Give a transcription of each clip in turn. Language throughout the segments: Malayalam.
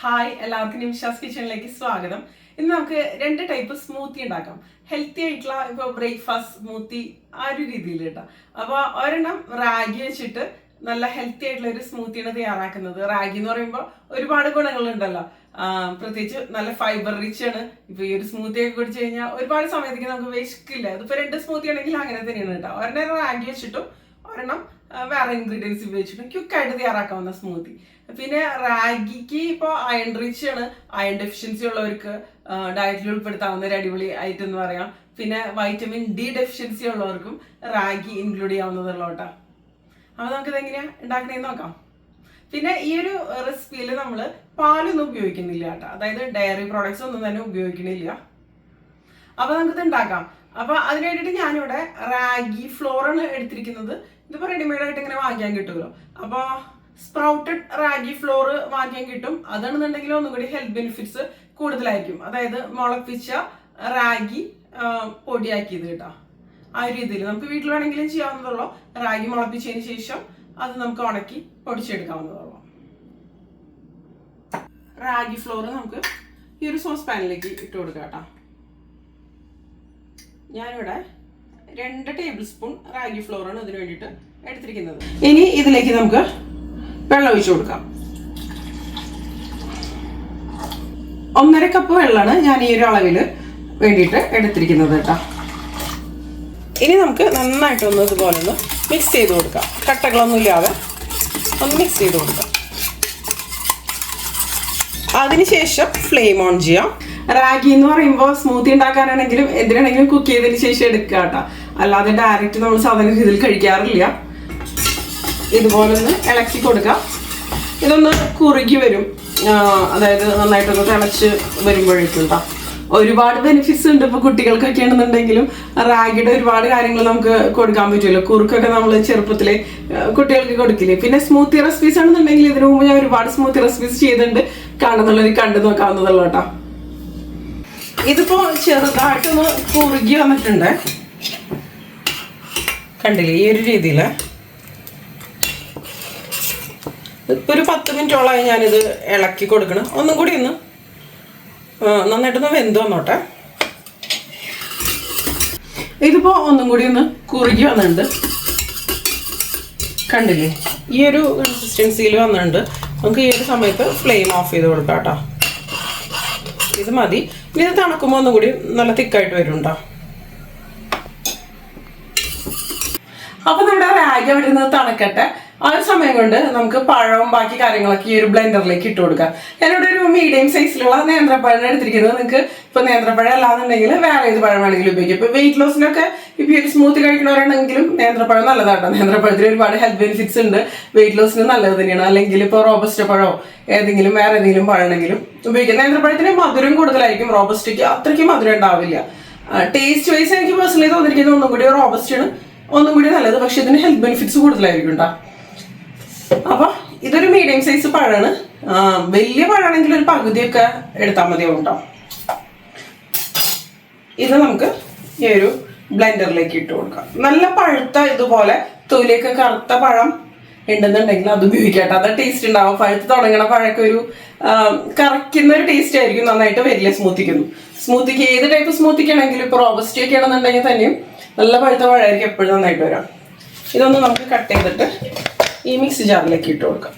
ഹായ് എല്ലാവർക്കും നിമിഷാസ് കിച്ചണിലേക്ക് സ്വാഗതം. ഇന്ന് നമുക്ക് രണ്ട് ടൈപ്പ് സ്മൂത്തി ഉണ്ടാക്കാം. ഹെൽത്തി ആയിട്ടുള്ള ഇപ്പൊ ബ്രേക്ക്ഫാസ്റ്റ് സ്മൂത്തി ആ ഒരു രീതിയിൽ കേട്ടോ. അപ്പൊ ഒരെണ്ണം റാഗി വെച്ചിട്ട് നല്ല ഹെൽത്തി ആയിട്ടുള്ള ഒരു സ്മൂത്തിയാണ് തയ്യാറാക്കുന്നത്. റാഗി എന്ന് പറയുമ്പോൾ ഒരുപാട് ഗുണങ്ങളുണ്ടല്ലോ. പ്രത്യേകിച്ച് നല്ല ഫൈബർ റിച്ച് ആണ്. ഇപ്പൊ ഈ ഒരു സ്മൂത്തി ഒക്കെ കുടിച്ചു കഴിഞ്ഞാൽ ഒരുപാട് സമയത്തേക്ക് നമുക്ക് വിശക്കില്ല. ഇതിപ്പോ രണ്ട് സ്മൂത്തി ആണെങ്കിൽ അങ്ങനെ തന്നെയാണ് കേട്ടോ. ഒരെണ്ണം റാഗി വെച്ചിട്ടും ഒരെണ്ണം വേറെ ഇൻഗ്രീഡിയൻസ് ഉപയോഗിച്ചിട്ട് ക്യുക്കായിട്ട് തയ്യാറാക്കാവുന്ന സ്മൂത്തി പിന്നെ റാഗിക്ക് ഇപ്പോൾ അയൺ റിച്ച് ആണ്. അയൺ ഡെഫിഷ്യൻസി ഉള്ളവർക്ക് ഡയറ്റിൽ ഉൾപ്പെടുത്താവുന്ന ഒരു അടിപൊളി ഐറ്റം എന്ന് പറയാം. പിന്നെ വൈറ്റമിൻ ഡി ഡെഫിഷ്യൻസി ഉള്ളവർക്കും റാഗി ഇൻക്ലൂഡ് ചെയ്യാവുന്നതുള്ള കേട്ടോ അപ്പോൾ നമുക്കിത് എങ്ങനെയാ ഉണ്ടാക്കണേന്ന് നോക്കാം. പിന്നെ ഈ ഒരു റെസിപ്പിയിൽ നമ്മൾ പാലൊന്നും ഉപയോഗിക്കുന്നില്ല കേട്ടോ. അതായത് ഡയറി പ്രോഡക്ട്സ് ഒന്നും തന്നെ ഉപയോഗിക്കണില്ല. അപ്പൊ നമുക്കിത് ഉണ്ടാക്കാം. അപ്പൊ അതിന് വേണ്ടിയിട്ട് ഞാനിവിടെ റാഗി ഫ്ലോർ ആണ് എടുത്തിരിക്കുന്നത് ഇതിപ്പോ റെഡിമെയ്ഡ് ആയിട്ട് ഇങ്ങനെ വാങ്ങിക്കാൻ കിട്ടുമല്ലോ. അപ്പൊ സ്പ്രൗട്ടഡ് റാഗി ഫ്ലോർ വാങ്ങിക്കാൻ കിട്ടും. അതാണെന്നുണ്ടെങ്കിൽ ഒന്നും കൂടി ഹെൽത്ത് ബെനിഫിറ്റ്സ് കൂടുതലായിരിക്കും. അതായത് മുളപ്പിച്ച റാഗി പൊടിയാക്കിയത് കേട്ടോ. ആ ഒരു രീതിയിൽ. നമുക്ക് വീട്ടിൽ വേണമെങ്കിലും ചെയ്യാവുന്നതുള്ളൂ റാഗി മുളപ്പിച്ചതിന് ശേഷം അത് നമുക്ക് ഉണക്കി പൊടിച്ചെടുക്കാവുന്നതുള്ളൂ റാഗി ഫ്ലോർ നമുക്ക് ഈ ഒരു സോസ് പാനിലേക്ക് ഇട്ട് കൊടുക്കാം കേട്ടോ. ഞാനിവിടെ രണ്ട് ടേബിൾ സ്പൂൺ റാഗി ഫ്ലോറാണ് ഇതിന് വേണ്ടിയിട്ട് എടുത്തിരിക്കുന്നത്. ഇനി ഇതിലേക്ക് നമുക്ക് വെള്ളം ഒഴിച്ചു കൊടുക്കാം. ഒന്നര കപ്പ് വെള്ളമാണ് ഞാൻ ഈ ഒരു അളവിൽ വേണ്ടിയിട്ട് എടുത്തിരിക്കുന്നത് കേട്ടോ. ഇനി നമുക്ക് നന്നായിട്ടൊന്ന് ഇതുപോലെ ഒന്ന് മിക്സ് ചെയ്ത് കൊടുക്കാം. കട്ടകളൊന്നും ഇല്ലാതെ ഒന്ന് മിക്സ് ചെയ്ത് കൊടുക്കാം. അതിനുശേഷം ഫ്ലെയിം ഓൺ ചെയ്യാം. റാഗി എന്ന് പറയുമ്പോൾ സ്മൂത്തി ഉണ്ടാക്കാനാണെങ്കിലും എന്തിനാണെങ്കിലും കുക്ക് ചെയ്തതിന് ശേഷം എടുക്കുക കേട്ടോ. അല്ലാതെ ഡയറക്റ്റ് നമ്മൾ സാധാരണ രീതിയിൽ കഴിക്കാറില്ല. ഇതുപോലെ ഒന്ന് ഇളക്കി കൊടുക്കാം ഇതൊന്ന് കുറുകി വരും. അതായത് നന്നായിട്ടൊന്ന് തിളച്ച് വരുമ്പോഴേക്കും കേട്ടോ. ഒരുപാട് ബെനിഫിറ്റ്സ് ഉണ്ട് ഇപ്പൊ കുട്ടികൾക്കൊക്കെ ആണെന്നുണ്ടെങ്കിലും റാഗിയുടെ ഒരുപാട് കാര്യങ്ങൾ നമുക്ക് കൊടുക്കാൻ പറ്റുമല്ലോ. കുറുക്കൊക്കെ നമ്മൾ ചെറുപ്പത്തിലെ കുട്ടികൾക്ക് കൊടുക്കില്ലേ. പിന്നെ സ്മൂത്തി റെസിപ്പീസ് ആണെന്നുണ്ടെങ്കിൽ ഇതിനു മുമ്പ് ഞാൻ ഒരുപാട് സ്മൂത്തി റെസിപ്പീസ് ചെയ്തിട്ടുണ്ട്. കാണുന്നുള്ളവർ കണ്ടു നോക്കാവുന്നതല്ലോ കേട്ടോ. ഇതിപ്പോ ചെറുതായിട്ടൊന്ന് കുറുകി വന്നിട്ടുണ്ട്. കണ്ടില്ലേ ഈ ഒരു രീതിയിൽ ഇപ്പൊ ഒരു പത്ത് മിനിറ്റോളായി ഞാനിത് ഇളക്കി കൊടുക്കണം. ഒന്നും കൂടി ഒന്ന് നന്നായിട്ടൊന്ന് വെന്ത് വന്നോട്ടെ. ഇതിപ്പോ ഒന്നും കൂടി ഒന്ന് കുറുകി വന്നിട്ടുണ്ട്. കണ്ടില്ലേ ഈ ഒരു കൺസിസ്റ്റൻസിയിൽ വന്നിട്ടുണ്ട്. നമുക്ക് ഈ ഒരു സമയത്ത് ഫ്ലെയിം ഓഫ് ചെയ്ത് കൊടുക്കാം കേട്ടോ ഇത് മതി. ഇത് തണുക്കുമ്പോൾ ഒന്നും കൂടി നല്ല തിക്കായിട്ട് വരും അപ്പൊ നമ്മുടെ റാഗി അവിടെ നിന്ന് തണുക്കട്ടെ. ആ ഒരു സമയം കൊണ്ട് നമുക്ക് പഴവും ബാക്കി കാര്യങ്ങളൊക്കെ ഈ ഒരു ബ്ലെൻഡറിലേക്ക് ഇട്ട് കൊടുക്കാം. ഞാനിവിടെ ഒരു മീഡിയം സൈസിലുള്ള നേന്ത്രപ്പഴം എടുത്തിരിക്കുന്നത്. നിങ്ങൾക്ക് ഇപ്പൊ നേന്ത്രപ്പഴം അല്ലാന്നുണ്ടെങ്കിൽ വേറെ ഏത് പഴം വേണമെങ്കിലും ഉപയോഗിക്കാം. ഇപ്പൊ വെയിറ്റ് ലോസിനൊക്കെ ഇപ്പൊ ഒരു സ്മൂത്ത് കഴിക്കുന്നവരാണെങ്കിലും നേന്ത്രപ്പഴം നല്ലതാട്ടോ. നേന്ത്രപ്പഴത്തിന് ഒരുപാട് ഹെൽത്ത് ബെനിഫിറ്റ്സ് ഉണ്ട്. വെയിറ്റ് ലോസിന് നല്ലത് തന്നെയാണ്. അല്ലെങ്കിൽ ഇപ്പോൾ റോബസ്റ്റ് പഴമോ ഏതെങ്കിലും വേറെ ഏതെങ്കിലും പഴമാണെങ്കിലും ഉപയോഗിക്കാം. നേന്ത്രപ്പഴത്തിന് മധുരം കൂടുതലായിരിക്കും. റോബസ്റ്റിക്ക് അത്രയ്ക്ക് മധുരം ഉണ്ടാവില്ല. ടേസ്റ്റ് വൈസ് എനിക്ക് പേഴ്സണലി തോന്നിയിരിക്കുന്നത് ഒന്നും കൂടി റോബസ്റ്റ് ആണ്. ഒന്നും കൂടി നല്ലത്. പക്ഷെ ഇതിന് ഹെൽത്ത് ബെനിഫിറ്റ്സ് കൂടുതലായിരിക്കും കേട്ടോ അപ്പൊ ഇതൊരു മീഡിയം സൈസ് പഴമാണ്. വലിയ പഴമാണെങ്കിൽ ഒരു പകുതിയൊക്കെ എടുത്താൽ മതിയാവും കേട്ടോ ഇത് നമുക്ക് ഈ ഒരു ബ്ലെൻഡറിലേക്ക് ഇട്ട് കൊടുക്കാം. നല്ല പഴുത്ത ഇതുപോലെ തൊലിയൊക്കെ കറുത്ത പഴം ഉണ്ടെന്നുണ്ടെങ്കിൽ അത് ഉപയോഗിക്കട്ടെ. അത് ടേസ്റ്റ് ഉണ്ടാവും. പഴുത്ത് തുടങ്ങണ പഴമൊക്കെ ഒരു കറക്കുന്ന ഒരു ടേസ്റ്റ് ആയിരിക്കും നന്നായിട്ട് വരില്ല സ്മൂത്തിക്കുന്നു. സ്മൂത്തിക്ക് ഏത് ടൈപ്പ് സ്മൂത്തിക്കാണെങ്കിലും ഇപ്പൊ റോബസ്റ്റി ഒക്കെ ആണെന്നുണ്ടെങ്കിൽ തന്നെയും നല്ല പഴുത്ത പഴമായിരിക്കും എപ്പോഴും നന്നായിട്ട് വരാം. ഇതൊന്ന് നമുക്ക് കട്ട് ചെയ്തിട്ട് ഈ മിക്സി ജാറിലേക്ക് ഇട്ട് കൊടുക്കാം.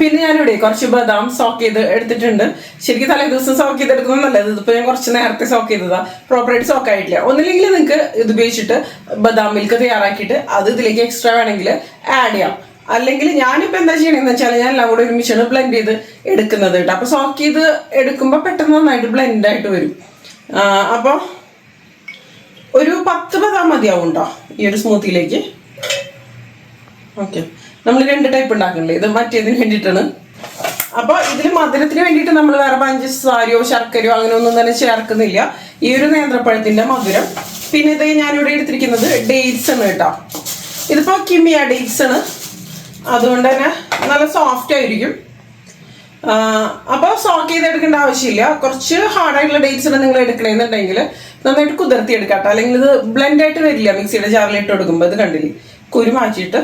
പിന്നെ ഞാനിവിടെ കുറച്ച് ബദാം സോക്ക് ചെയ്ത് എടുത്തിട്ടുണ്ട്. ശരിക്കും തലേ ദിവസം സോക്ക് ചെയ്തെടുക്കുന്നത് നല്ലത് ഇതിപ്പോൾ ഞാൻ കുറച്ച് നേരത്തെ സോക്ക് ചെയ്തതാ. പ്രോപ്പറായിട്ട് സോക്ക് ആയിട്ടില്ല. ഒന്നില്ലെങ്കിൽ നിങ്ങൾക്ക് ഇത് ഉപയോഗിച്ചിട്ട് ബദാം മിൽക്ക് തയ്യാറാക്കിയിട്ട് അത് ഇതിലേക്ക് എക്സ്ട്രാ വേണമെങ്കിൽ ആഡ് ചെയ്യാം. അല്ലെങ്കിൽ ഞാനിപ്പോൾ എന്താ ചെയ്യണമെന്ന് വെച്ചാൽ ഞാൻ എല്ലാം കൂടെ ഒരുമിച്ചാണ് ബ്ലെൻഡ് ചെയ്ത് എടുക്കുന്നത് കേട്ടോ. അപ്പോൾ സോക്ക് ചെയ്ത് എടുക്കുമ്പോൾ പെട്ടെന്ന് നന്നായിട്ട് ബ്ലെൻഡ് ആയിട്ട് വരും. അപ്പോൾ ഒരു പത്ത് പതാ മതിയാവും കേട്ടോ ഈ ഒരു സ്മൂത്തിയിലേക്ക് ഓക്കെ നമ്മൾ രണ്ട് ടൈപ്പ് ഉണ്ടാക്കണില്ലേ? ഇത് മറ്റേതിന് വേണ്ടിയിട്ടാണ്. അപ്പൊ ഇതിൽ മധുരത്തിന് വേണ്ടിയിട്ട് നമ്മൾ വേറെ പഞ്ചസാരയോ ശർക്കരയോ അങ്ങനെ ഒന്നും തന്നെ ചേർക്കുന്നില്ല. ഈ ഒരു നേന്ത്രപ്പഴത്തിന്റെ മധുരം. പിന്നെ ഇത് ഞാനിവിടെ എടുത്തിരിക്കുന്നത് ഡേറ്റ്സ് ആണ് കേട്ടോ. ഇതിപ്പോ കിമിയ ഡേറ്റ്സ് ആണ്. അതുകൊണ്ട് തന്നെ നല്ല സോഫ്റ്റ് ആയിരിക്കും. അപ്പോൾ സോക്ക് ചെയ്തെടുക്കേണ്ട ആവശ്യമില്ല. കുറച്ച് ഹാർഡായിട്ടുള്ള ഡേറ്റ്സ് നിങ്ങൾ എടുക്കണമെന്നുണ്ടെങ്കിൽ നന്നായിട്ട് കുതിർത്തി എടുക്കാം അല്ലെങ്കിൽ ഇത് ബ്ലെൻഡ് ആയിട്ട് വരില്ല. മിക്സിയുടെ ജാറിൽ ഇട്ട് കൊടുക്കുമ്പോൾ ഇത് കണ്ടില്ലേ? കുരു മാറ്റിയിട്ട്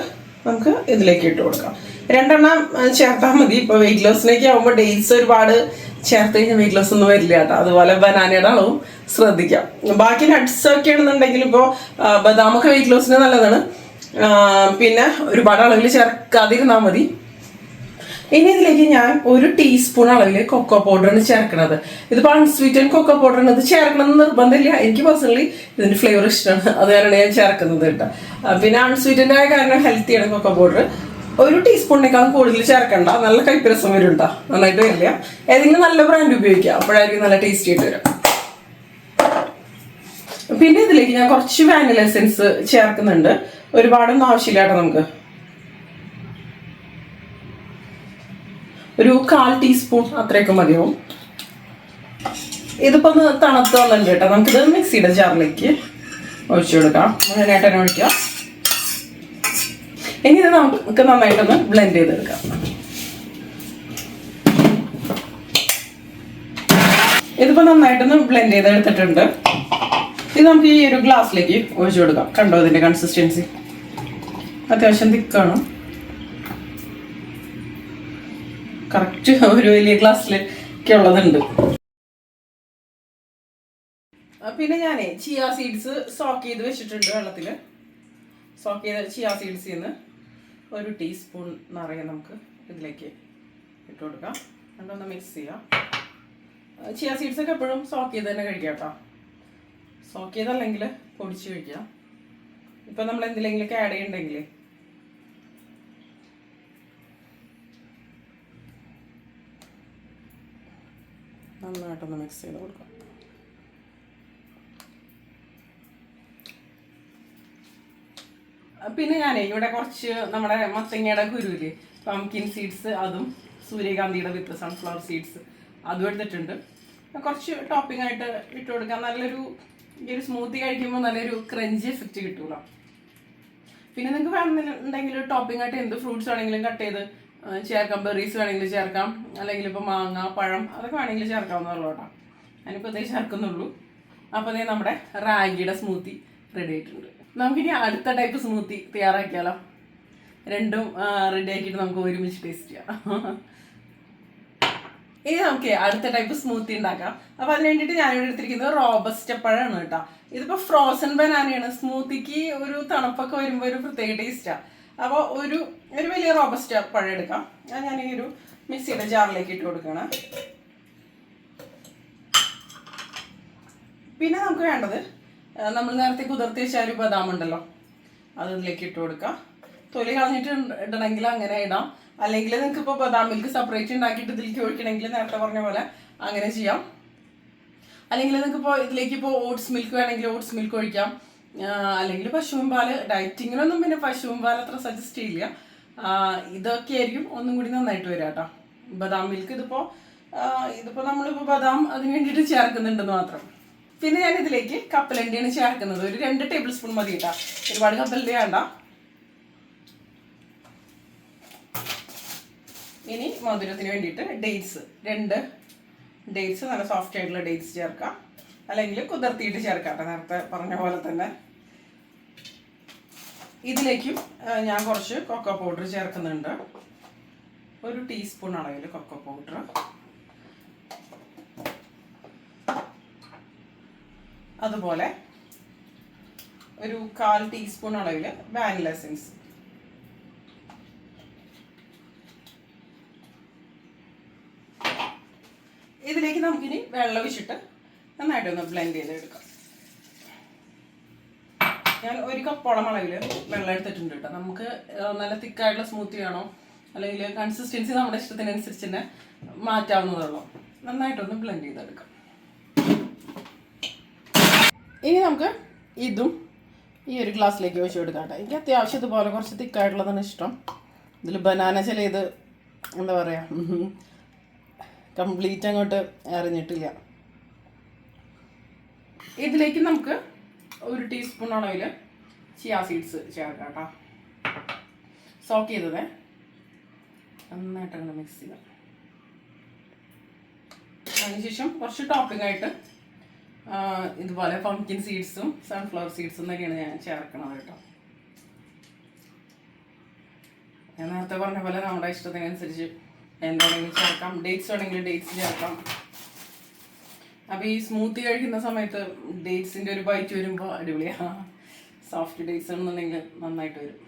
നമുക്ക് ഇതിലേക്ക് ഇട്ട് കൊടുക്കാം. രണ്ടെണ്ണം ചേർത്താൽ മതി. ഇപ്പോൾ വെയിറ്റ് ലോസിലേക്ക് ആകുമ്പോൾ ഡേറ്റ്സ് ഒരുപാട് ചേർത്ത് കഴിഞ്ഞാൽ വെയിറ്റ് ലോസ് ഒന്നും വരില്ല കേട്ടോ. അതുപോലെ ബനാനയുടെ അളവും ശ്രദ്ധിക്കാം. ബാക്കി നട്ട്സ് ഒക്കെ ആണെന്നുണ്ടെങ്കിൽ ഇപ്പോൾ ബദാമൊക്കെ വെയിറ്റ് ലോസിന് നല്ലതാണ്. പിന്നെ ഒരുപാട് അളവിൽ ചേർക്കാതിരുന്നാൽ മതി. ഇനി ഇതിലേക്ക് ഞാൻ ഒരു ടീസ്പൂൺ അളവിൽ കൊക്കോ പൗഡറാണ് ചേർക്കണത് ഇതിപ്പോൾ അൺസ്വീറ്റൻ കൊക്കോ പൗഡറാണ് ഇത് ചേർക്കണം എന്ന് നിർബന്ധമില്ല. എനിക്ക് പേഴ്സണലി ഇതിന്റെ ഫ്ലേവർ ഇഷ്ടമാണ്. അത് കാരണമാണ് ഞാൻ ചേർക്കുന്നത് കേട്ടോ. പിന്നെ അൺസ്വീറ്റന്റെ ആയ കാരണം ഹെൽത്തിയാണ് കൊക്കോ പൗഡർ ഒരു ടീസ്പൂണിനേക്കാളും കൂടുതൽ ചേർക്കണ്ട. നല്ല കൈപ്പരസം വരും കേട്ടോ. നന്നായിട്ട് വരില്ല. ഏതെങ്കിലും നല്ല ബ്രാൻഡ് ഉപയോഗിക്കുക അപ്പോഴായിരിക്കും നല്ല ടേസ്റ്റി ആയിട്ട് വരും. പിന്നെ ഇതിലേക്ക് ഞാൻ കുറച്ച് വാനില എസെൻസ് ചേർക്കുന്നുണ്ട്. ഒരുപാടൊന്നും ആവശ്യമില്ല കേട്ടോ നമുക്ക്. ഒരു കാൽ ടീസ്പൂൺ അത്രയൊക്കെ മതിയാവും. ഇതിപ്പോ ഒന്ന് തണുത്ത് വന്നിട്ടുണ്ട് കേട്ടോ. നമുക്കിത് മിക്സിയുടെ ജാറിലേക്ക് ഒഴിച്ചു കൊടുക്കാം. നന്നായിട്ട് തന്നെ ഒഴിക്കാം. ഇനി ഇത് നമുക്ക് നന്നായിട്ടൊന്ന് ബ്ലെൻഡ് ചെയ്തെടുക്കാം. ഇതിപ്പോ നന്നായിട്ടൊന്ന് ബ്ലെൻഡ് ചെയ്തെടുത്തിട്ടുണ്ട്. ഇത് നമുക്ക് ഈ ഒരു ഗ്ലാസ്സിലേക്ക് ഒഴിച്ചു കൊടുക്കാം. കണ്ടോ ഇതിന്റെ കൺസിസ്റ്റൻസി അത്യാവശ്യം തിക്കാണ്. കറക്റ്റ് ഒരു വലിയ ഗ്ലാസ്സിലൊക്കെ ഉള്ളതുണ്ട്. പിന്നെ ഞാനേ ചിയ സീഡ്സ് സോക്ക് ചെയ്ത് വെച്ചിട്ടുണ്ട് വെള്ളത്തിൽ സോക്ക് ചെയ്ത ചിയ സീഡ്സിൽ നിന്ന് ഒരു ടീസ്പൂൺ നിറയെ നമുക്ക് ഇതിലേക്ക് ഇട്ട് കൊടുക്കാം. രണ്ടൊന്ന് മിക്സ് ചെയ്യാം. ചിയ സീഡ്സ് ഒക്കെ എപ്പോഴും സോക്ക് ചെയ്ത് തന്നെ കഴിക്കാം കേട്ടോ. സോക്ക് ചെയ്തല്ലെങ്കിൽ പൊടിച്ച് കഴിക്കാം ഇപ്പം നമ്മൾ എന്തിലെങ്കിലൊക്കെ ആഡ് ചെയ്യണ്ടെങ്കിൽ നന്നായിട്ടൊന്ന് മിക്സ് ചെയ്ത് കൊടുക്കാം. പിന്നെ ഞാനേ ഇവിടെ കുറച്ച് നമ്മുടെ മത്തങ്ങയുടെ കുരുവിൽ പംകിൻ സീഡ്സ് അതും സൂര്യകാന്തിയുടെ വിത്ത് സൺഫ്ലവർ സീഡ്സ് അതും എടുത്തിട്ടുണ്ട്. കുറച്ച് ടോപ്പിംഗ് ആയിട്ട് ഇട്ട് കൊടുക്കാം. നല്ലൊരു ഈ ഒരു സ്മൂത്തി കഴിക്കുമ്പോൾ നല്ലൊരു ക്രഞ്ചി എഫക്റ്റ് കിട്ടൂല. പിന്നെ നിങ്ങൾക്ക് വേണമെന്നുണ്ടെങ്കിൽ ടോപ്പിംഗ് ആയിട്ട് എന്ത് ഫ്രൂട്ട്സ് വേണമെങ്കിലും കട്ട് ചെയ്ത് ചേർക്കാം. ബെറീസ് വേണമെങ്കിൽ ചേർക്കാം. അല്ലെങ്കിൽ ഇപ്പോൾ മാങ്ങ പഴം അതൊക്കെ വേണമെങ്കിൽ ചേർക്കാവുന്നതുള്ളൂ കേട്ടോ. ഞാനിപ്പോൾ ഇതേ ചേർക്കുന്നുള്ളൂ. അപ്പോൾ അതേ നമ്മുടെ റാഗിയുടെ സ്മൂത്തി റെഡി ആയിട്ടുണ്ട്. നമുക്കിനി അടുത്ത ടൈപ്പ് സ്മൂത്തി തയ്യാറാക്കിയാലോ? രണ്ടും റെഡി ആക്കിയിട്ട് നമുക്ക് ഒരുമിച്ച് ടേസ്റ്റ് ചെയ്യാം. ഇനി നമുക്ക് അടുത്ത ടൈപ്പ് സ്മൂത്തി ഉണ്ടാക്കാം. അപ്പൊ അതിന് ഞാൻ ഇവിടെ എടുത്തിരിക്കുന്നത് റോബസ്റ്റ പഴമാണ് കേട്ടോ. ഇതിപ്പോ ഫ്രോസൺ ബനാനയാണ് സ്മൂത്തിക്ക് ഒരു തണുപ്പൊക്കെ വരുമ്പോൾ ഒരു പ്രത്യേക ടേസ്റ്റാ അപ്പോൾ ഒരു ഒരു വലിയ റോബസ്റ്റ പഴം എടുക്കാം. അത് ഞാൻ ഈ ഒരു മിക്സിയുടെ ജാറിലേക്ക് ഇട്ട് കൊടുക്കണം പിന്നെ നമുക്ക് വേണ്ടത് നമ്മൾ നേരത്തെ കുതിർത്തി വെച്ച ഒരു ബദാം ഉണ്ടല്ലോ അത് ഇതിലേക്ക് ഇട്ട് കൊടുക്കാം. തൊലി കളഞ്ഞിട്ട് ഇട- ഇടണമെങ്കിൽ അങ്ങനെ ഇടാം. അല്ലെങ്കിൽ നിങ്ങൾക്ക് ഇപ്പോൾ ബദാം മിൽക്ക് സെപ്പറേറ്റ് ഉണ്ടാക്കിയിട്ട് ഇതിലേക്ക് ഒഴിക്കണമെങ്കിൽ നേരത്തെ പറഞ്ഞ പോലെ അങ്ങനെ ചെയ്യാം. അല്ലെങ്കിൽ നിങ്ങൾക്ക് ഇപ്പോൾ ഇതിലേക്ക് ഇപ്പോൾ ഓട്സ് മിൽക്ക് വേണമെങ്കിൽ ഓട്സ് മിൽക്ക് ഒഴിക്കാം. അല്ലെങ്കിൽ പശുവും പാൽ ഡയറ്റിങ്ങിനൊന്നും പിന്നെ പശുവും പാൽ അത്ര സജസ്റ്റ് ചെയ്യില്ല. ഇതൊക്കെ ആയിരിക്കും ഒന്നും കൂടി നന്നായിട്ട് വരിക കേട്ടോ ബദാം മിൽക്ക് ഇതിപ്പോൾ ഇതിപ്പോൾ നമ്മളിപ്പോൾ ബദാം അതിന് വേണ്ടിയിട്ട് ചേർക്കുന്നുണ്ടെന്ന് മാത്രം. പിന്നെ ഞാൻ ഇതിലേക്ക് കപ്പലണ്ടിയാണ് ചേർക്കുന്നത്. ഒരു രണ്ട് ടേബിൾ സ്പൂൺ മതി കേട്ടോ ഒരുപാട് കപ്പലണ്ടി വേണ്ട. ഇനി മധുരത്തിന് വേണ്ടിയിട്ട് ഡേറ്റ്സ് രണ്ട് ഡേറ്റ്സ് നല്ല സോഫ്റ്റ് ആയിട്ടുള്ള ഡേറ്റ്സ് ചേർക്കാം. അല്ലെങ്കിൽ കുതിർത്തിയിട്ട് ചേർക്കാം നേരത്തെ പറഞ്ഞ പോലെ തന്നെ. ഇതിലേക്കും ഞാൻ കുറച്ച് കൊക്കോ പൗഡർ ചേർക്കുന്നുണ്ട്. ഒരു ടീസ്പൂൺ അളവിൽ കൊക്കോ പൗഡർ അതുപോലെ ഒരു കാൽ ടീസ്പൂൺ അളവിൽ വാനില എസൻസ് ഇതിലേക്ക് നമുക്കിനി വെള്ളമൊഴിച്ചിട്ട് നന്നായിട്ടൊന്ന് ബ്ലെൻഡ് ചെയ്തെടുക്കാം. ഞാൻ ഒരു കപ്പോളം അളവിൽ വെള്ളം എടുത്തിട്ടുണ്ട് കേട്ടോ. നമുക്ക് നല്ല തിക്കായിട്ടുള്ള സ്മൂത്തി വേണോ അല്ലെങ്കിൽ കൺസിസ്റ്റൻസി നമ്മുടെ ഇഷ്ടത്തിനനുസരിച്ച് തന്നെ മാറ്റാവുന്നതുള്ളൂ നന്നായിട്ടൊന്ന് ബ്ലെൻഡ് ചെയ്തെടുക്കാം. ഇനി നമുക്ക് ഇതും ഈ ഒരു ഗ്ലാസ്സിലേക്ക് ഒഴിച്ച് കൊടുക്കാം കേട്ടോ. എനിക്ക് അത്യാവശ്യം ഇതുപോലെ കുറച്ച് തിക്കായിട്ടുള്ളതാണ് ഇഷ്ടം. ഇതിൽ ബനാന ചില ഇത് എന്താ പറയുക കംപ്ലീറ്റ് അങ്ങോട്ട് അറിഞ്ഞിട്ടില്ല. ഇതിലേക്ക് നമുക്ക് ഒരു ടീസ്പൂൺ അളവിൽ ചിയാ സീഡ്സ് ചേർക്കാം കേട്ടോ സോക്ക് ചെയ്തത്. നന്നായിട്ട് അങ്ങനെ മിക്സ് ചെയ്യാം അതിനുശേഷം കുറച്ച് ടോപ്പിംഗ് ആയിട്ട് ഇതുപോലെ പംകിൻ സീഡ്സും സൺഫ്ലവർ സീഡ്സും എന്നൊക്കെയാണ് ഞാൻ ചേർക്കണത് കേട്ടോ. ഞാൻ നേരത്തെ പറഞ്ഞ പോലെ നമ്മുടെ ഇഷ്ടത്തിനനുസരിച്ച് എന്താണെങ്കിലും ചേർക്കാം. ഡേറ്റ്സ് വേണമെങ്കിൽ ഡേറ്റ്സ് ചേർക്കാം. അപ്പോൾ ഈ സ്മൂത്തി കഴിക്കുന്ന സമയത്ത് ഡേറ്റ്സിന്റെ ഒരു ബൈറ്റ് വരുമ്പോൾ അടിപൊളിയാ. സോഫ്റ്റ് ഡേറ്റ്സ് ആണെന്നുണ്ടെങ്കിൽ നന്നായിട്ട് വരും.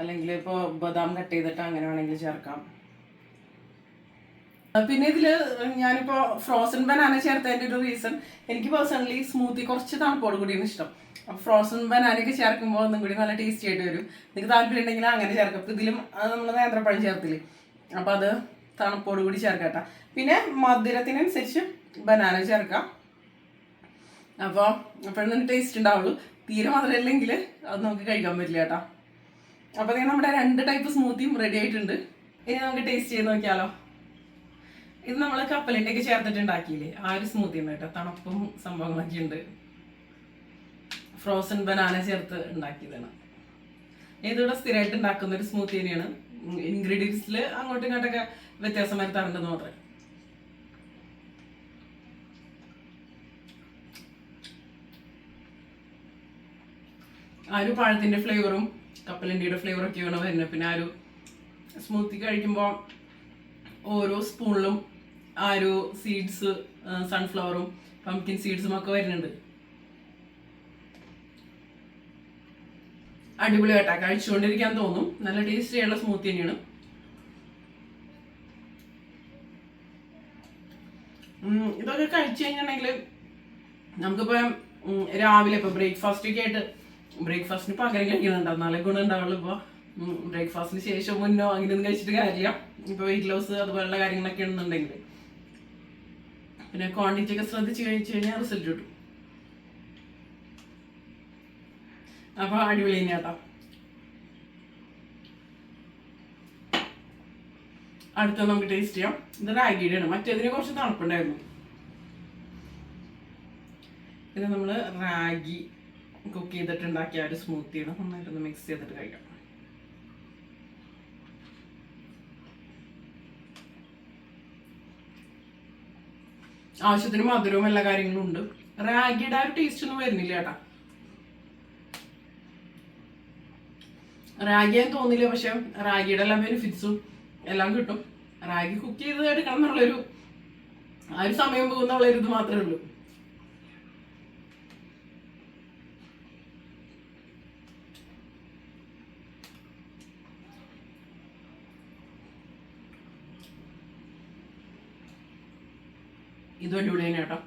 അല്ലെങ്കിൽ ഇപ്പോൾ ബദാം കട്ട് ചെയ്തിട്ട് അങ്ങനെ വേണമെങ്കിൽ ചേർക്കാം. പിന്നെ ഇതിൽ ഞാനിപ്പോ ഫ്രോസൺ ബനാന ചേർത്തതിന്റെ ഒരു റീസൺ എനിക്ക് പേഴ്സണലി സ്മൂത്തി കുറച്ച് തണുപ്പോട് കൂടിയാണ് ഇഷ്ടം. അപ്പൊ ഫ്രോസൺ ബനാനയൊക്കെ ചേർക്കുമ്പോൾ ഒന്നും കൂടി നല്ല ടേസ്റ്റി ആയിട്ട് വരും. നിങ്ങൾക്ക് താല്പര്യം ഉണ്ടെങ്കിൽ അങ്ങനെ ചേർക്കാം. അപ്പൊ ഇതിലും നമ്മൾ നേന്ത്രപ്പഴം ചേർത്തില്ലേ? അപ്പൊ അത് തണുപ്പോട് കൂടി ചേർക്കട്ടെ. പിന്നെ മധുരത്തിനനുസരിച്ച് ബനാന ചേർക്കാം. അപ്പോൾ അപ്പോഴൊന്നും ടേസ്റ്റ് ഉണ്ടാവുള്ളൂ. തീരെ മധുരമില്ലെങ്കിൽ അത് നമുക്ക് കഴിക്കാൻ പറ്റില്ല കേട്ടോ. അപ്പോൾ നമ്മുടെ രണ്ട് ടൈപ്പ് സ്മൂത്തിയും റെഡി ആയിട്ടുണ്ട്. ഇനി നമുക്ക് ടേസ്റ്റ് ചെയ്ത് നോക്കിയാലോ. ഇത് നമ്മൾ കപ്പലിന്റെയൊക്കെ ചേർത്തിട്ട് ഉണ്ടാക്കിയില്ലേ ആ ഒരു സ്മൂത്തി ഉണ്ട് കേട്ടോ. തണുപ്പും സംഭവങ്ങളൊക്കെ ഉണ്ട്. ഫ്രോസൺ ബനാന ചേർത്ത് ഉണ്ടാക്കിയതാണ്. ഇതിവിടെ സ്ഥിരമായിട്ട് ഉണ്ടാക്കുന്ന ഒരു സ്മൂത്തി തന്നെയാണ്. ഇൻഗ്രീഡിയൻസിൽ അങ്ങോട്ടും ഇങ്ങോട്ടൊക്കെ വ്യത്യാസം വരുത്താറുണ്ടെന്ന് മാത്രം. ആ ഒരു പഴത്തിന്റെ ഫ്ലേവറും കപ്പലണ്ടിയുടെ ഫ്ലേവറും ഒക്കെയാണ് വരുന്നത്. പിന്നെ ആ ഒരു സ്മൂത്തി കഴിക്കുമ്പോൾ ഓരോ സ്പൂണിലും ആ ഒരു സീഡ്സ് സൺഫ്ലവറും പംകിൻ സീഡ്സും ഒക്കെ വരുന്നുണ്ട്. അടിപൊളിയായിട്ടാ കഴിച്ചുകൊണ്ടിരിക്കാൻ തോന്നും. നല്ല ടേസ്റ്റി ആയിട്ടുള്ള സ്മൂത്തി തന്നെയാണ്. ഇതൊക്കെ കഴിച്ചു കഴിഞ്ഞിട്ടുണ്ടെങ്കിൽ നമുക്കിപ്പോ രാവിലെ ഇപ്പോൾ ബ്രേക്ക്ഫാസ്റ്റ് ഒക്കെ ആയിട്ട് ബ്രേക്ക്ഫാസ്റ്റിന് പകരം കഴിക്കുന്നുണ്ട്. എന്നാലേ ഗുണം ഉണ്ടാവുള്ളൂ ഇപ്പോൾ ബ്രേക്ക്ഫാസ്റ്റിന് ശേഷം മുന്നോ അങ്ങനെ അങ്ങനെയൊന്നും കഴിച്ചിട്ട് കാര്യമില്ല. ഇപ്പോൾ വെയിറ്റ് ലോസ് അതുപോലുള്ള കാര്യങ്ങളൊക്കെ ഉണ്ടെന്നുണ്ടെങ്കിൽ പിന്നെ ക്വാണ്ടിറ്റി ഒക്കെ ശ്രദ്ധിച്ച് കഴിച്ചു കഴിഞ്ഞാൽ റിസൾട്ട് കിട്ടും. അപ്പോൾ അടിപൊളി തന്നെ കേട്ടോ. അടുത്ത നമുക്ക് ടേസ്റ്റ് ചെയ്യാം. ഇത് റാഗിയുടെ ആണ്. മറ്റേതിന് കുറച്ച് തണുപ്പുണ്ടായിരുന്നു. ഇത് നമ്മൾ റാഗി കുക്ക് ചെയ്തിട്ടുണ്ടാക്കിയ ഒരു സ്മൂത്തിയാണ് നന്നായിട്ടൊന്ന് മിക്സ് ചെയ്തിട്ട് കഴിക്കാം. ആവശ്യത്തിന് മധുരവും എല്ലാ കാര്യങ്ങളും ഉണ്ട്. റാഗിയുടെ ആ ഒരു ടേസ്റ്റ് ഒന്നും വരുന്നില്ല ചേട്ടാ റാഗി എന്ന് തോന്നില്ല പക്ഷെ റാഗിയുടെ എല്ലാ ബെനിഫിറ്റ്സും എല്ലാം കിട്ടും. റാഗി കുക്ക് ചെയ്ത് എടുക്കണം എന്നുള്ളൊരു ആ ഒരു സമയം പോകുന്നുള്ള ഒരു ഇത് മാത്രമേ ഉള്ളൂ. ഇതും അടിപൊളി തന്നെ കേട്ടോ.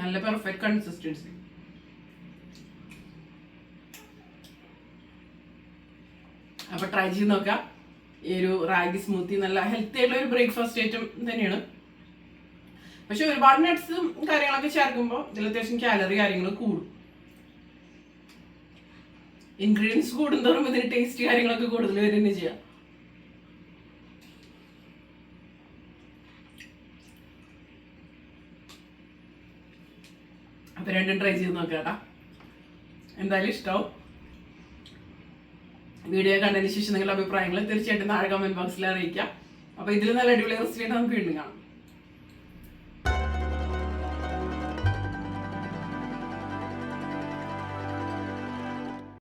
നല്ല പെർഫെക്റ്റ് കൺസിസ്റ്റൻസി അപ്പൊ ട്രൈ ചെയ്ത് നോക്കാം. ഈ ഒരു റാഗി സ്മൂത്തി നല്ല ഹെൽത്തി ആയിട്ടുള്ള ഒരു ബ്രേക്ക്ഫാസ്റ്റ് ഐറ്റം തന്നെയാണ്. പക്ഷെ ഒരുപാട് നട്ട്സും കാര്യങ്ങളൊക്കെ ചേർക്കുമ്പോൾ ഇതിൽ അത്യാവശ്യം കാലറി കാര്യങ്ങൾ കൂടും. ഇൻഗ്രീഡിയൻസ് കൂടുന്തോറും ഇതിന് ടേസ്റ്റ് കാര്യങ്ങളൊക്കെ കൂടുതൽ വരുന്നേ ചെയ്യാം. അപ്പൊ രണ്ടും ട്രൈ ചെയ്ത് നോക്കാം കേട്ടോ. എന്തായാലും ഇഷ്ടമാവും വീഡിയോ കണ്ടതിന് ശേഷം നിങ്ങളുടെ അഭിപ്രായങ്ങൾ തീർച്ചയായിട്ടും താഴെ കമന്റ് ബോക്സിൽ അറിയിക്കാം. അപ്പോൾ ഇതിൽ നല്ല അടിപൊളി റെസിപ്പി നമുക്ക് വീണ്ടും കാണാം.